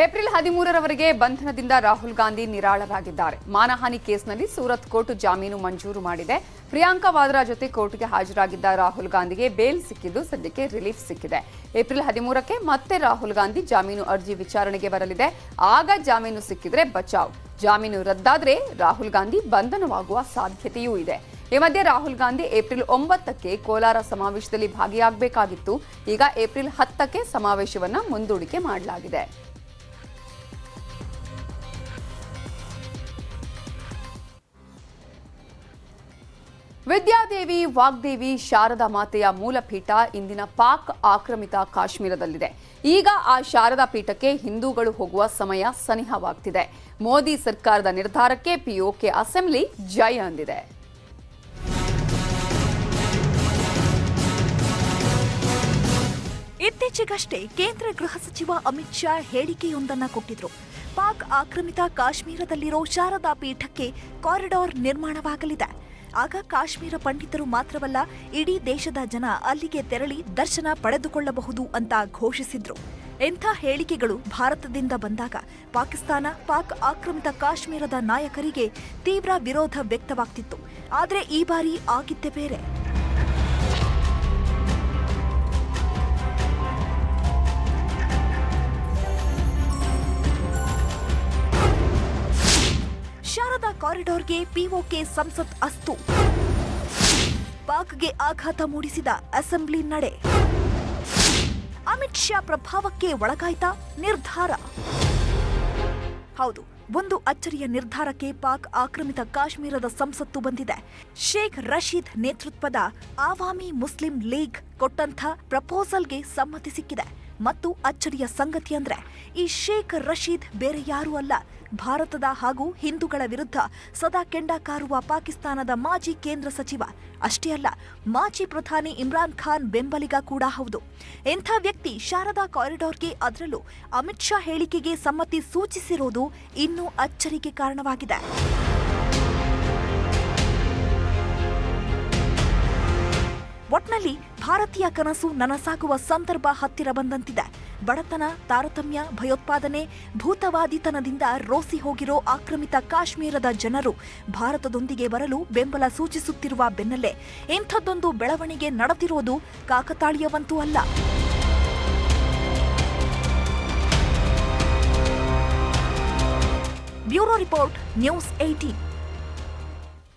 April ಹದಿಮೂರರವರೆಗೆ ಬಂಧನದಿಂದ ರಾಹುಲ್ ಗಾಂಧಿ ನಿರಾಳರಾಗಿದ್ದಾರೆ. ಮಾನಹಾನಿ ಕೇಸ್ನಲ್ಲಿ Surat court ಜಾಮೀನು ಮಂಜೂರು ಮಾಡಿದೆ. ಪ್ರಿಯಾಂಕಾ ವಾದ್ರಾ ಜೊತೆ ಕೋರ್ಟ್ಗೆ ಹಾಜರಾಗಿದ್ದ ರಾಹುಲ್ ಗಾಂಧಿಗೆ ಬೇಲ್ ಸಿಕ್ಕಿದ್ದು ಸದ್ಯಕ್ಕೆ ರಿಲೀಫ್ ಸಿಕ್ಕಿದೆ. ಏಪ್ರಿಲ್ ಹದಿಮೂರಕ್ಕೆ ಮತ್ತೆ ರಾಹುಲ್ ಗಾಂಧಿ ಜಾಮೀನು ಅರ್ಜಿ ವಿಚಾರಣೆಗೆ ಬರಲಿದೆ. ಆಗ ಜಾಮೀನು ಸಿಕ್ಕಿದ್ರೆ ಬಚಾವ್. ಜಾಮೀನು ರದ್ದಾದ್ರೆ ರಾಹುಲ್ ಗಾಂಧಿ ಬಂಧನವಾಗುವ ಸಾಧ್ಯತೆಯೂ ಇದೆ. ಈ ಮಧ್ಯೆ ರಾಹುಲ್ ಗಾಂಧಿ ಏಪ್ರಿಲ್ ಒಂಬತ್ತಕ್ಕೆ ಕೋಲಾರ ಸಮಾವೇಶದಲ್ಲಿ ಭಾಗಿಯಾಗಬೇಕಾಗಿತ್ತು. ಈಗ ಏಪ್ರಿಲ್ ಹತ್ತಕ್ಕೆ ಸಮಾವೇಶವನ್ನು ಮುಂದೂಡಿಕೆ ಮಾಡಲಾಗಿದೆ. ವಿದ್ಯಾದೇವಿ, ವಾಗ್ದೇವಿ, ಶಾರದಾ ಮಾತೆಯ ಮೂಲಪೀಠ ಇಂದಿನ ಪಾಕ್ ಆಕ್ರಮಿತ ಕಾಶ್ಮೀರದಲ್ಲಿದೆ. ಈಗ ಆ ಶಾರದಾ ಪೀಠಕ್ಕೆ ಹಿಂದೂಗಳು ಹೋಗುವ ಸಮಯ ಸನಿಹವಾಗ್ತಿದೆ. ಮೋದಿ ಸರ್ಕಾರದ ನಿರ್ಧಾರಕ್ಕೆ ಪಿಒಕೆ ಅಸೆಂಬ್ಲಿ ಜಯ ಅಂದಿದೆ. ಇತ್ತೀಚೆಗಷ್ಟೇ ಕೇಂದ್ರ ಗೃಹ ಸಚಿವ ಅಮಿತ್ ಶಾ ಹೇಳಿಕೆಯೊಂದನ್ನ ಕೊಟ್ಟಿದ್ರು. ಪಾಕ್ ಆಕ್ರಮಿತ ಕಾಶ್ಮೀರದಲ್ಲಿರೋ ಶಾರದಾ ಪೀಠಕ್ಕೆ ಕಾರಿಡಾರ್ ನಿರ್ಮಾಣವಾಗಲಿದೆ. ಆಗ ಕಾಶ್ಮೀರ ಪಂಡಿತರು ಮಾತ್ರವಲ್ಲ, ಇಡೀ ದೇಶದ ಜನ ಅಲ್ಲಿಗೆ ತೆರಳಿ ದರ್ಶನ ಪಡೆದುಕೊಳ್ಳಬಹುದು ಅಂತ ಘೋಷಿಸಿದ್ರು. ಎಂಥ ಹೇಳಿಕೆಗಳು ಭಾರತದಿಂದ ಬಂದಾಗ. ಪಾಕಿಸ್ತಾನ ಪಾಕ್ ಆಕ್ರಮಿತ ಕಾಶ್ಮೀರದ ನಾಯಕರಿಗೆ ತೀವ್ರ ವಿರೋಧ ವ್ಯಕ್ತವಾಗ್ತಿತ್ತು. ಆದರೆ ಈ ಬಾರಿ ಆಗಿದ್ದೇ ಬೇರೆ. ಕಾರಿಡಾರ್ಗೆ ಪಿಒಕೆ ಸಂಸತ್ ಅಸ್ತು. ಪಾಕ್ಗೆ ಆಘಾತ ಮೂಡಿಸಿದ ಅಸೆಂಬ್ಲಿ ನಡೆ. ಅಮಿತ್ ಶಾ ಪ್ರಭಾವಕ್ಕೆ ಒಳಗಾಯ್ತ ನಿರ್ಧಾರ. ಹೌದು, ಒಂದು ಅಚ್ಚರಿಯ ನಿರ್ಧಾರಕ್ಕೆ ಪಾಕ್ ಆಕ್ರಮಿತ ಕಾಶ್ಮೀರದ ಸಂಸತ್ತು ಬಂದಿದೆ. ಶೇಖ್ ರಶೀದ್ ನೇತೃತ್ವದ ಆವಾಮಿ ಮುಸ್ಲಿಂ ಲೀಗ್ ಕೊಟ್ಟಂಥ ಪ್ರಪೋಸಲ್ಗೆ ಸಮ್ಮತಿ ಸಿಕ್ಕಿದೆ. ಮತ್ತು ಅಚ್ಚರಿಯ ಸಂಗತಿ ಅಂದ್ರೆ ಈ ಶೇಖ್ ರಶೀದ್ ಬೇರೆ ಯಾರೂ ಅಲ್ಲ. ಭಾರತದ ಹಾಗೂ ಹಿಂದೂಗಳ ವಿರುದ್ಧ ಸದಾ ಕೆಂಡ ಕಾರುವ ಪಾಕಿಸ್ತಾನದ ಮಾಜಿ ಕೇಂದ್ರ ಸಚಿವ. ಅಷ್ಟೇ ಅಲ್ಲ, ಮಾಜಿ ಪ್ರಧಾನಿ ಇಮ್ರಾನ್ ಖಾನ್ ಬೆಂಬಲಿಗ ಕೂಡ ಹೌದು. ಎಂಥ ವ್ಯಕ್ತಿ ಶಾರದಾ ಕಾರಿಡಾರ್ಗೆ ಅದರಲ್ಲೂ ಅಮಿತ್ ಶಾ ಹೇಳಿಕೆಗೆ ಸಮ್ಮತಿ ಸೂಚಿಸಿರೋದು ಇನ್ನೂ ಅಚ್ಚರಿಗೆ ಕಾರಣವಾಗಿದೆ. ಒಟ್ನಲ್ಲಿ ಭಾರತೀಯ ಕನಸು ನನಸಾಗುವ ಸಂದರ್ಭ ಹತ್ತಿರ ಬಂದಂತಿದೆ. ಬಡತನ, ತಾರತಮ್ಯ, ಭಯೋತ್ಪಾದನೆ, ಭೂತವಾದಿತನದಿಂದ ರೋಸಿ ಹೋಗಿರೋ ಆಕ್ರಮಿತ ಕಾಶ್ಮೀರದ ಜನರು ಭಾರತದೊಂದಿಗೆ ಬರಲು ಬೆಂಬಲ ಸೂಚಿಸುತ್ತಿರುವ ಬೆನ್ನಲ್ಲೇ ಇಂಥದ್ದೊಂದು ಬೆಳವಣಿಗೆ ನಡೆದಿರೋದು ಕಾಕತಾಳೀಯವಂತೂ ಅಲ್ಲ. Bureau report news eighteen